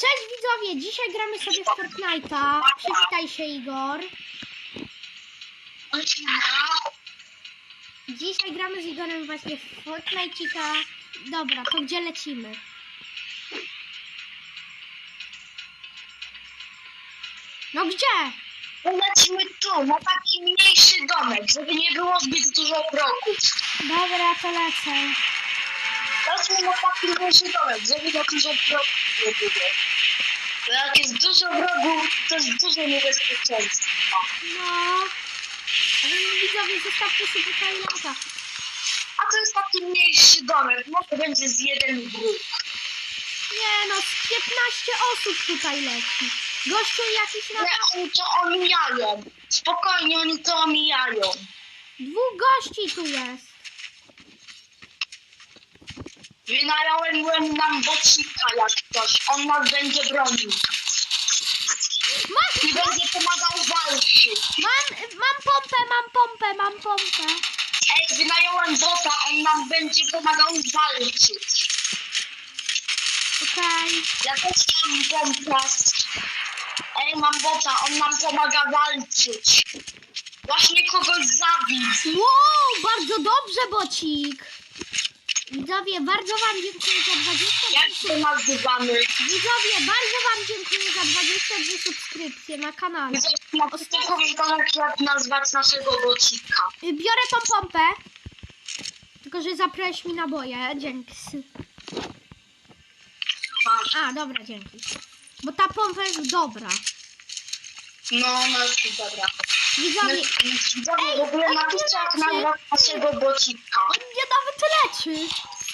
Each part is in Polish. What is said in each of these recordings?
Cześć widzowie, dzisiaj gramy sobie w Fortnite'a. Przywitaj się Igor. Dzisiaj gramy z Igorem właśnie w Fortnite'ika. Dobra, to gdzie lecimy? No gdzie? Lecimy tu, na taki mniejszy domek, żeby nie było zbyt dużo wrogów. Dobra, to lecę. Lecimy na taki mniejszy domek, żeby za dużo wrogów nie było. Bo jak jest dużo wrogów, to jest dużo niebezpieczeństwa. No. Ale no widzowie, zostawcie sobie tutaj lata. A to jest taki mniejszy domek, może będzie z jeden wróg. Nie no, z 15 osób tutaj leci. Gościu jakiś na... Ale oni to omijają. Spokojnie, oni to omijają. Dwóch gości tu jest. Wynająłem nam bocika jak ktoś. On nas będzie bronił. Mam, I będzie pomagał walczyć. mam, mam pompę, mam pompę, mam pompę. Ej, wynająłem bota, on nam będzie pomagał walczyć. Okej. Ja też mam pompę. Ej, mam bota, on nam pomaga walczyć. Właśnie kogoś zabił. Wow, bardzo dobrze, bocik. Widzowie, bardzo wam dziękuję za 20 Jak to nazywamy? Widzowie, bardzo wam dziękuję za 22 subskrypcje na kanale. Na komentarzach jak nazwać naszego bocika. Biorę tą pompę. Tylko, że zaprałeś mi naboje. Dzięki. A, dobra, dzięki. Bo ta pompa jest dobra. No, no jest dobra. Widzowie, Widzowie, w ogóle napiszcie jak nazwać naszego bocika. Nawet leczy.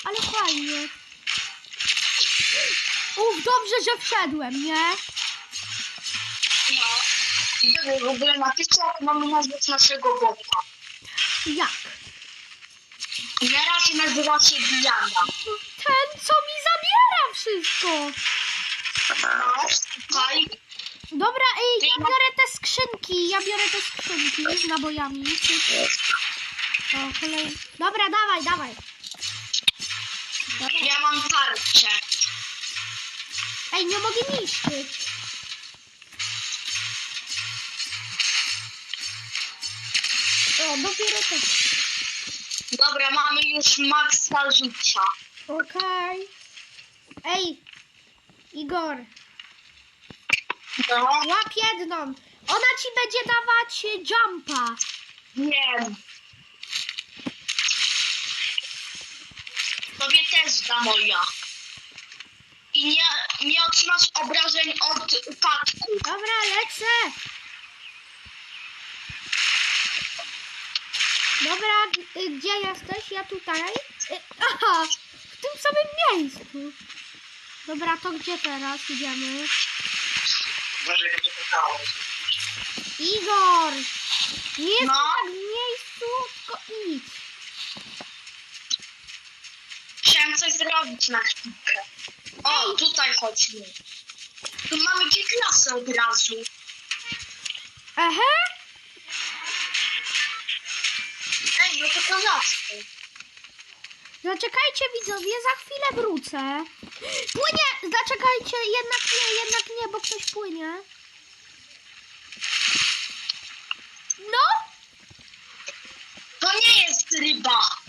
Ale fajnie. Uf, dobrze, że wszedłem, nie? No. W ogóle napiszcie jak mamy nazwać naszego bota. Jak? Na razie nazywa się Diana. Ten, co mi zabiera wszystko. No. Dobra, ej, ja biorę te skrzynki. Ja biorę te skrzynki z nabojami. O, kolej. Dobra, dawaj, dawaj. Dobra. Ja mam tarczę. Ej, nie mogę niszczyć. O, dopiero to. Dobra, mamy już maksa życia. Okej. Ej, Igor, No, łap jedną. Ona ci będzie dawać y, jumpa. wiem. Tobie też da moja. I nie, nie otrzymasz obrażeń od upadku. Dobra, lecę. Dobra, y, gdzie jesteś? Ja tutaj. Y, Aha, w tym samym miejscu. Dobra, to gdzie teraz idziemy? Może nie pytałem. Igor! Nie No? tak w miejscu, tylko idź. Chciałem coś zrobić na chwilkę. O, tutaj chodźmy. Tu mamy G-klasę od razu. Ehe? Ej, no to kozacko. Zaczekajcie widzowie, za chwilę wrócę. Płynie! Zaczekajcie, jednak nie, jednak nie, bo ktoś płynie. No? To nie jest ryba.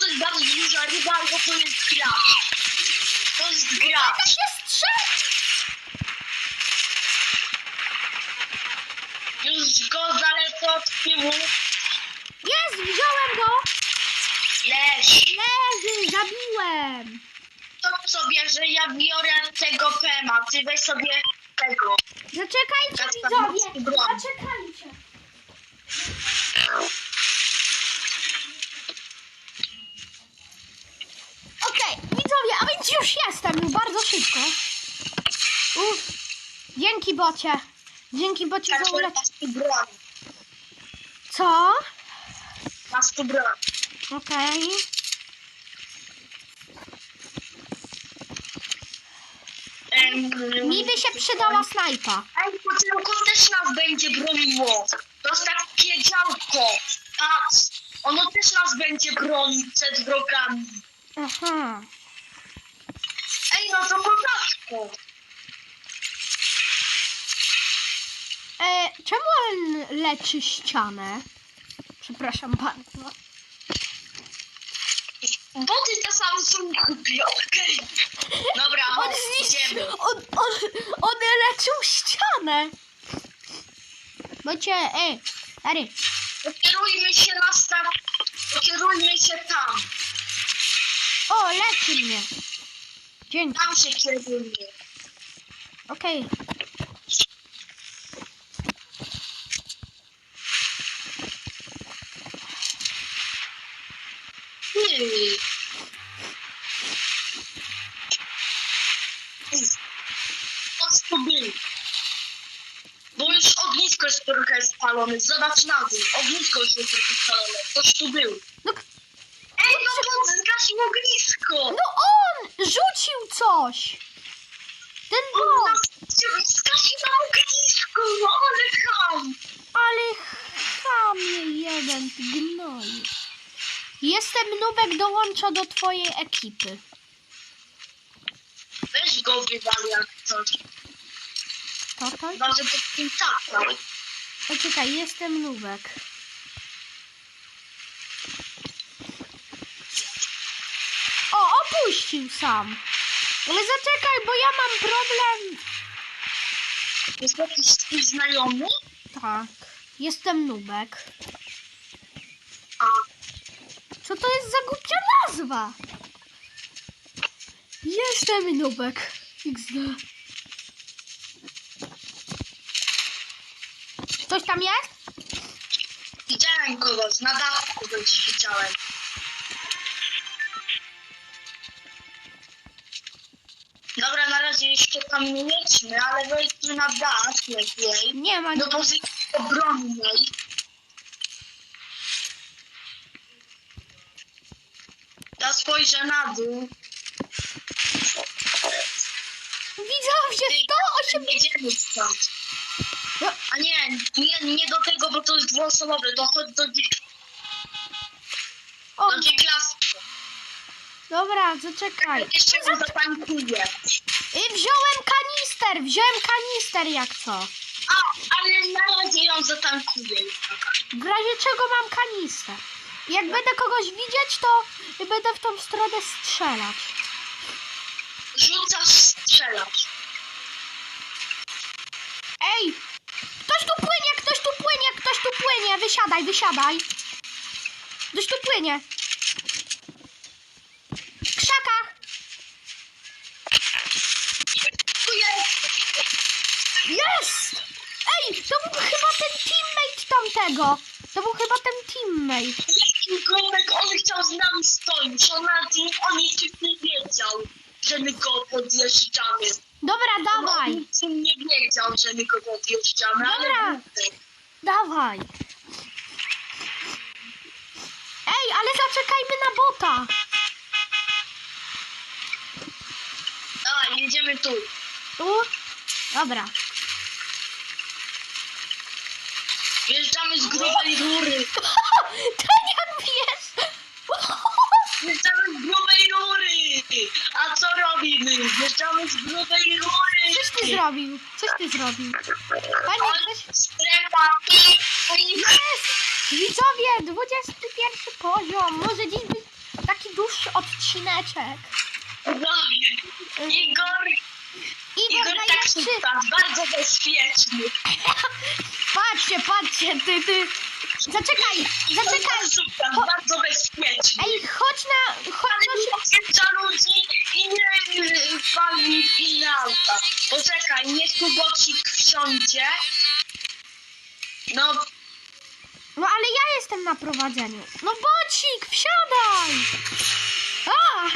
To jest bardzo duża ryba, albo to jest gracz. To jest To gracz. się strzeli! Już go zalecę od tyłu. Jest, wziąłem go! Leż. Leży, zabiłem! To co bierze, ja biorę tego pema. Ty weź sobie tego. Zaczekajcie widzowie, broń. zaczekajcie. Okej, widzowie, a więc już jestem, już bardzo szybko. Uff, dzięki bocie. Dzięki bocie za ulecz... masz tu broń. Co? Masz tu broń. Okej. Mi by się przydała snajpa. Ej, potemko też nas będzie broniło. To jest takie działko. Patrz, ono też nas będzie bronić przed wrogami. Aha. Ej, no to kozacko. O, E, czemu on leczy ścianę? Przepraszam bardzo. boty te same są głupie, okej. Dobra, On zniszczył, idziemy. on, on, on leczył ścianę. Bocie, ej, stary, Pokierujmy się na staw, pokierujmy się tam. o, leczy mnie. Dzięki, Tam się kierujmy. okej. Hmm. Był. Bo już ognisko jest trochę spalone. Zobacz na dół. Ognisko już jest trochę spalone. Ktoś tu był. No, Ej, no bo zgasił ognisko. no on rzucił coś. Ten bot, na. No ale ham. ale chamie jeden, ty gnoju. Jestem nubek, dołącza do twojej ekipy. Weź go wywal jak coś. To, to, Chyba, że to tym tata. Poczekaj, jestem nubek. O, opuścił sam. Ale zaczekaj, bo ja mam problem. Jest jakiś twój znajomy? Tak, jestem nubek. A, Co to jest za głupia nazwa? Jestem nubek. XD. Ktoś tam jest? widziałem kogoś. Na dachu kogoś widziałem. Razie jeszcze tam nie jedźmy, ale wejdźmy na dach lepiej. Nie ma. Do pozycji obronnej. Ja spojrzę na dół. Widzowie, 180. Jedziemy stąd. No, A nie, nie, nie do tego, bo to jest dwuosobowe. To chodź do, O, do klasy. dobra, zaczekaj. Jeszcze go zatankuję. I wziąłem kanister, wziąłem kanister jak co. A, ale na razie ją zatankuję. W razie czego mam kanister. Jak będę kogoś widzieć, to będę w tą stronę strzelać. Rzucasz, strzelasz. Ej! Ktoś tu płynie, ktoś tu płynie, ktoś tu płynie. Wysiadaj, wysiadaj. Ktoś tu płynie. Tamtego. To był chyba ten teammate. Jaki gołek, on chciał z nami stoić. On, nawet nie- on jeszcze nie wiedział, że my go podjeżdżamy. Dobra, On dawaj. nic nie wiedział, że my go podjeżdżamy, Dobra. ale głupek. Dawaj. Ej, ale zaczekajmy na bota. Dawaj, jedziemy tu. Tu? Dobra. Wjeżdżamy z grubej rury. Jak pies. Wjeżdżamy z grubej rury. A co robimy? Wjeżdżamy z grubej rury. Coś ty zrobił? Coś ty zrobił? Panie, coś... Strefa. Jest! Widzowie, 21 poziom. Może dziś być taki dłuższy odcineczek. Igor, Igor Igor tak najlepszy. tak bardzo bezpieczny. Patrzcie, patrzcie, ty, ty. Zaczekaj, zaczekaj. Super, Cho- bardzo bezpieczny. Ej, chodź na... Chodź Ale na... nie odjeżdża ludzi i nie y, pali i auta. Poczekaj, niech tu bocik wsiądzie. No, No ale ja jestem na prowadzeniu. No bocik, wsiadaj! A!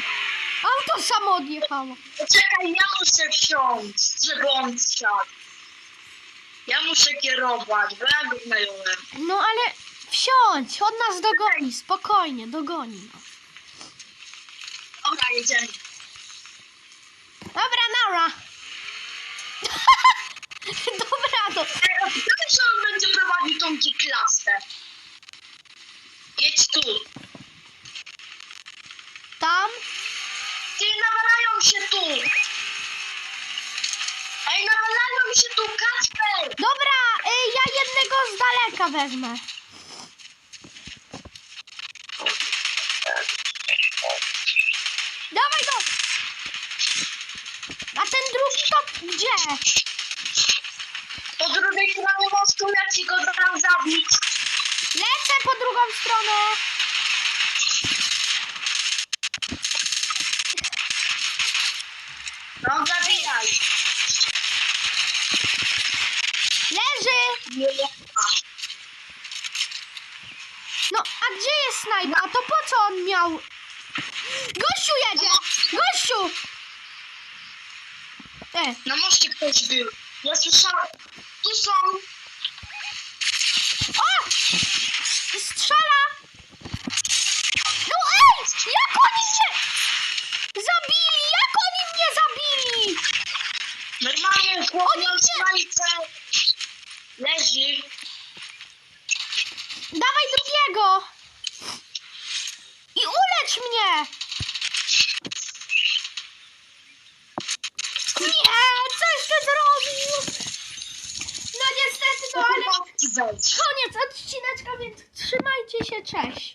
Auto samo odjechało. poczekaj, ja muszę wsiąść, żeby on wsiadł. Ja muszę kierować, bo ja go znająłem. No ale wsiądź, on nas dogoni, spokojnie, dogoni nas. Dobra, jedziemy. Dobra, nara. Dobra. Wiesz, że on będzie prowadził tą klasę. Jedź tu. Tam. Ty nawalają się tu. Ej, nawalają się tu Kacper! Dobra, y, ja jednego z daleka wezmę. Dawaj go! A ten drugi to gdzie? Po drugiej stronie mostu ja ci go dam zabić. Lecę po drugą stronę. No zabijaj. Leży! Nie, nie. No, To po co on miał? Gościu jedzie! Gościu! E, Na moście ktoś był. Ja słyszałem. Tu są. o! Strzela! No ej! Jak oni mnie zabili? Jak oni mnie zabili? Normalnie chłop Oni miał nie- snajpę. Leży. Dawaj drugiego! I ulecz mnie! Nie! Coś ty zrobił! No niestety,